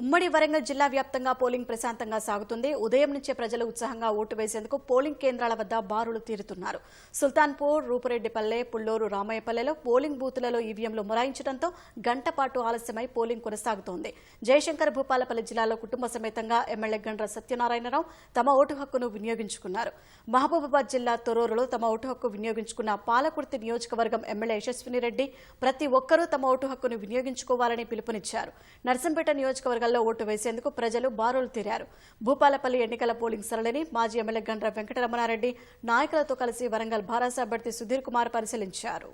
ఉమ్మడి వరంగల్ జిల్లా వ్యాప్తంగా పోలింగ్ ప్రశాంతంగా సాగుతుంది. ఉదయం నుంచే ప్రజలు ఉత్సాహంగా ఓటు వేసేందుకు పోలింగ్ కేంద్రాల వద్ద బారులు తీరుతున్నారు. సుల్తాన్పూర్ రూపురెడ్డిపల్లె పుల్లూరు రామయ్యపల్లెలో పోలింగ్ బూతులలో ఈవీఎంలు మొరాయించడంతో గంట పాటు ఆలస్యమై పోలింగ్ కొనసాగుతోంది. జయశంకర్ భూపాలపల్లి జిల్లాలో కుటుంబ సమేతంగా ఎమ్మెల్యే గండ్ర సత్యనారాయణరావు తమ ఓటు హక్కును వినియోగించుకున్నారు. మహబూబాబాద్ జిల్లా తొరూరులో తమ ఓటు హక్కు వినియోగించుకున్న పాలకుర్తి నియోజకవర్గం ఎమ్మెల్యే యశస్విని రెడ్డి ప్రతి ఒక్కరూ తమ ఓటు హక్కును వినియోగించుకోవాలని పిలుపునిచ్చారు. నర్సంపేట ఎన్నికల్లో ఓటు వేసేందుకు ప్రజలు బారులు తీరారు. భూపాలపల్లి ఎన్నికల పోలింగ్ సరళిని మాజీ ఎమ్మెల్యే గండ్ర వెంకటరమణారెడ్డి నాయకులతో కలిసి వరంగల్ భారాస అభ్యర్థి సుధీర్ కుమార్ పరిశీలించారు.